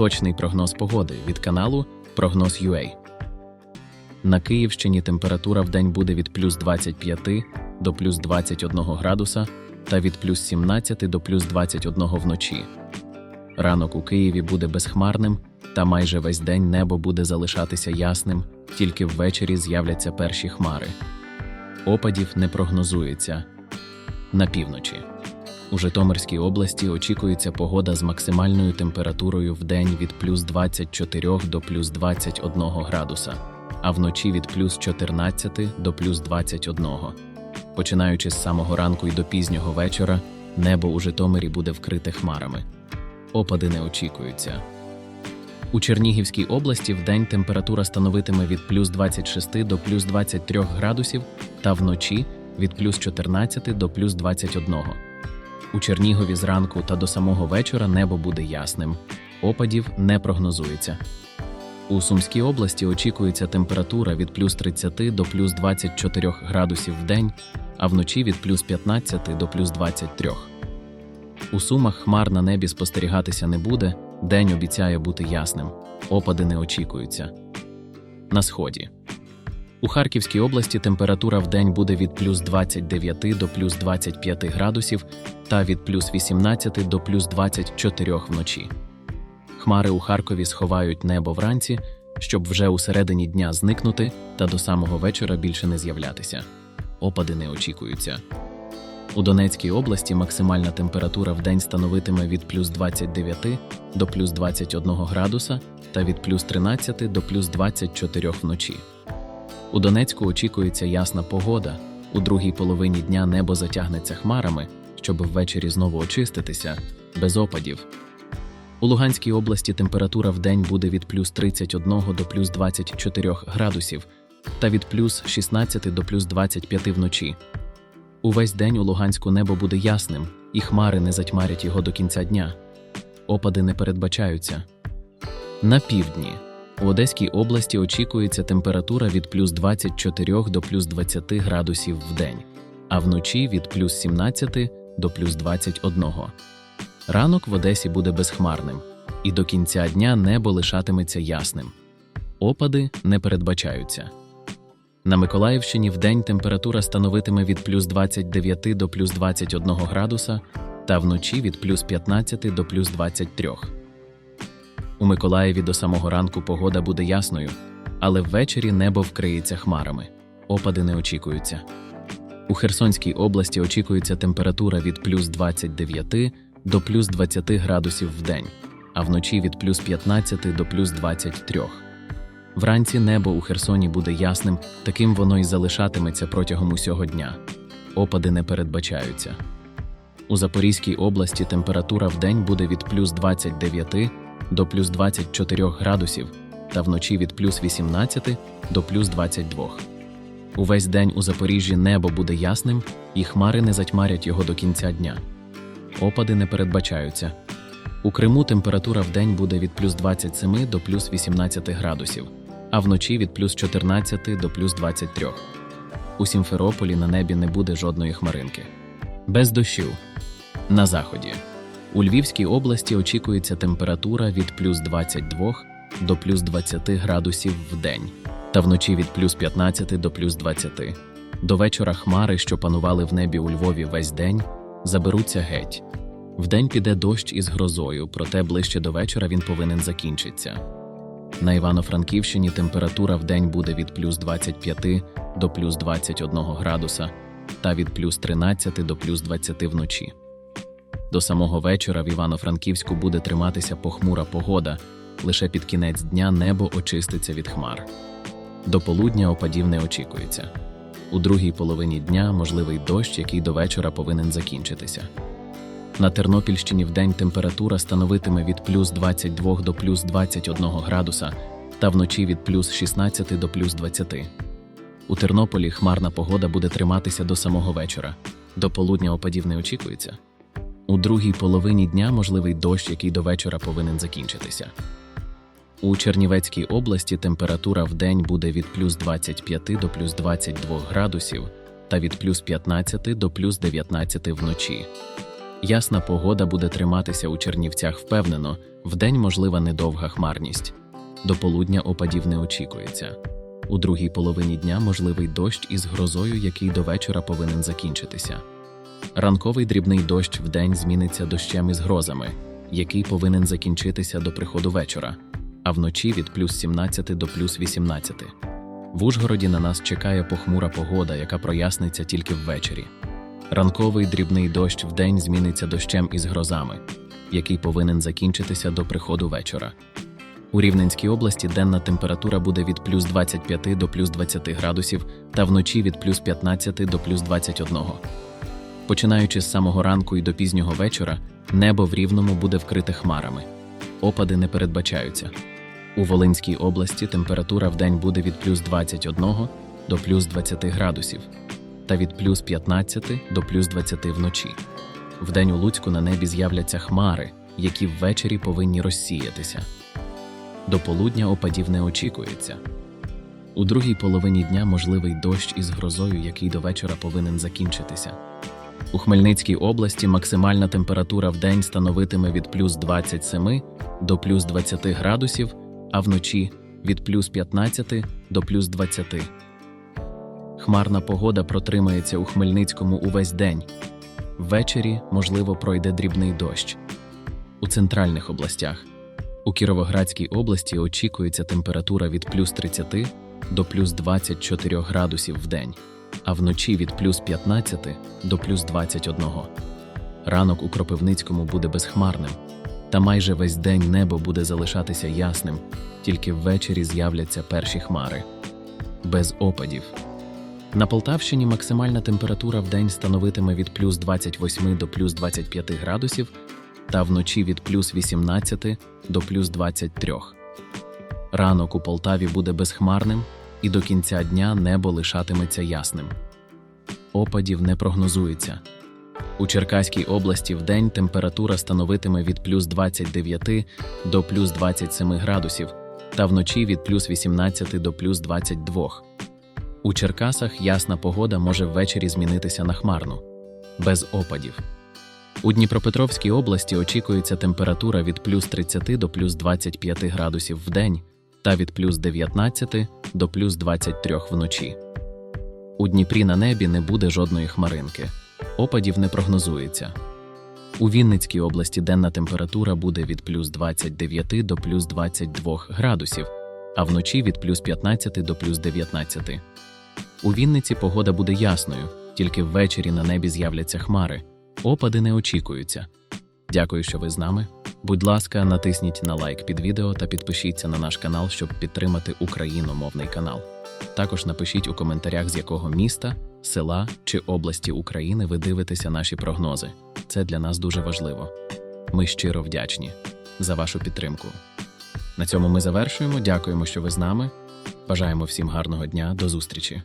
Точний прогноз погоди від каналу Прогноз UA. На Київщині температура в день буде від плюс 25 до плюс 21 градуса та від плюс 17 до плюс 21 вночі. Ранок у Києві буде безхмарним, та майже весь день небо буде залишатися ясним, тільки ввечері з'являться перші хмари. Опадів не прогнозується. На півночі. У Житомирській області очікується погода з максимальною температурою в день від плюс 24 до плюс 21 градуса, а вночі від плюс 14 до плюс 21. Починаючи з самого ранку і до пізнього вечора, небо у Житомирі буде вкрите хмарами. Опади не очікуються. У Чернігівській області вдень температура становитиме від плюс 26 до плюс 23 градусів та вночі від плюс 14 до плюс 21. У Чернігові зранку та до самого вечора небо буде ясним. Опадів не прогнозується. У Сумській області очікується температура від плюс 30 до плюс 24 градусів в день, а вночі від плюс 15 до плюс 23. У Сумах хмар на небі спостерігатися не буде, день обіцяє бути ясним. Опади не очікуються. На сході. У Харківській області температура в день буде від плюс 29 до плюс 25 градусів та від плюс 18 до плюс 24 вночі. Хмари у Харкові сховають небо вранці, щоб вже у середині дня зникнути та до самого вечора більше не з'являтися. Опади не очікуються. У Донецькій області максимальна температура в день становитиме від плюс 29 до плюс 21 градуса та від плюс 13 до плюс 24 вночі. У Донецьку очікується ясна погода. У другій половині дня небо затягнеться хмарами, щоб ввечері знову очиститися, без опадів. У Луганській області температура в день буде від плюс 31 до плюс 24 градусів та від плюс 16 до плюс 25 вночі. Увесь день у Луганську небо буде ясним, і хмари не затьмарять його до кінця дня. Опади не передбачаються. На півдні у Одеській області очікується температура від плюс 24 до плюс 20 градусів в день, а вночі від плюс 17 до плюс 21. Ранок в Одесі буде безхмарним, і до кінця дня небо лишатиметься ясним. Опади не передбачаються. На Миколаївщині вдень температура становитиме від плюс 29 до плюс 21 градуса та вночі від плюс 15 до плюс 23. У Миколаєві до самого ранку погода буде ясною, але ввечері небо вкриється хмарами. Опади не очікуються. У Херсонській області очікується температура від плюс 29 до плюс 20 градусів в день, а вночі від плюс 15 до плюс 23. Вранці небо у Херсоні буде ясним, таким воно і залишатиметься протягом усього дня. Опади не передбачаються. У Запорізькій області температура в день буде від плюс 29 до плюс 24 градусів та вночі від плюс 18 до плюс 22. Увесь день у Запоріжжі небо буде ясним, і хмари не затьмарять його до кінця дня. Опади не передбачаються. У Криму температура в день буде від плюс 27 до плюс 18 градусів, а вночі від плюс 14 до плюс 23. У Сімферополі на небі не буде жодної хмаринки. Без дощів. На заході. У Львівській області очікується температура від плюс 22 до плюс 20 градусів в день, та вночі від плюс 15 до плюс 20. До вечора хмари, що панували в небі у Львові весь день, заберуться геть. Вдень піде дощ із грозою, проте ближче до вечора він повинен закінчитися. На Івано-Франківщині температура в день буде від плюс 25 до плюс 21 градуса та від плюс 13 до плюс 20 вночі. До самого вечора в Івано-Франківську буде триматися похмура погода, лише під кінець дня небо очиститься від хмар. До полудня опадів не очікується. У другій половині дня можливий дощ, який до вечора повинен закінчитися. На Тернопільщині вдень температура становитиме від плюс 22 до плюс 21 градуса та вночі від плюс 16 до плюс 20. У Тернополі хмарна погода буде триматися до самого вечора. До полудня опадів не очікується. У другій половині дня можливий дощ, який до вечора повинен закінчитися. У Чернівецькій області температура в день буде від плюс 25 до плюс 22 градусів та від плюс 15 до плюс 19 вночі. Ясна погода буде триматися у Чернівцях впевнено, вдень можлива недовга хмарність. До полудня опадів не очікується. У другій половині дня можливий дощ із грозою, який до вечора повинен закінчитися. Ранковий дрібний дощ вдень зміниться дощем із грозами, який повинен закінчитися до приходу вечора, а вночі від плюс 17 до плюс 18. В Ужгороді на нас чекає похмура погода, яка проясниться тільки ввечері. Ранковий дрібний дощ вдень зміниться дощем із грозами, який повинен закінчитися до приходу вечора. У Рівненській області денна температура буде від плюс 25 до плюс 20 градусів та вночі від плюс 15 до плюс 21. Починаючи з самого ранку і до пізнього вечора, небо в Рівному буде вкрите хмарами. Опади не передбачаються. У Волинській області температура в день буде від плюс 21 до плюс 20 градусів та від плюс 15 до плюс 20 вночі. Вдень у Луцьку на небі з'являться хмари, які ввечері повинні розсіятися. До полудня опадів не очікується. У другій половині дня можливий дощ із грозою, який до вечора повинен закінчитися. У Хмельницькій області максимальна температура в день становитиме від плюс 27 до плюс 20 градусів, а вночі від плюс 15 до плюс 20. Хмарна погода протримається у Хмельницькому увесь день. Ввечері, можливо, пройде дрібний дощ. У центральних областях. У Кіровоградській області очікується температура від плюс 30 до плюс 24 градусів в день, а вночі від плюс 15 до плюс 21. Ранок у Кропивницькому буде безхмарним, та майже весь день небо буде залишатися ясним, тільки ввечері з'являться перші хмари. Без опадів. На Полтавщині максимальна температура в день становитиме від плюс 28 до плюс 25 градусів та вночі від плюс 18 до плюс 23. Ранок у Полтаві буде безхмарним, і до кінця дня небо лишатиметься ясним. Опадів не прогнозується. У Черкаській області в день температура становитиме від плюс 29 до плюс 27 градусів та вночі від плюс 18 до плюс 22. У Черкасах ясна погода може ввечері змінитися на хмарну, без опадів. У Дніпропетровській області очікується температура від плюс 30 до плюс 25 градусів в день та від плюс 19 до плюс 23 вночі. У Дніпрі на небі не буде жодної хмаринки. Опадів не прогнозується. У Вінницькій області денна температура буде від плюс 29 до плюс 22 градусів, а вночі від плюс 15 до плюс 19. У Вінниці погода буде ясною, тільки ввечері на небі з'являться хмари. Опади не очікуються. Дякую, що ви з нами. Будь ласка, натисніть на лайк під відео та підпишіться на наш канал, щоб підтримати україномовний канал. Також напишіть у коментарях, з якого міста, села чи області України ви дивитеся наші прогнози. Це для нас дуже важливо. Ми щиро вдячні за вашу підтримку. На цьому ми завершуємо. Дякуємо, що ви з нами. Бажаємо всім гарного дня. До зустрічі!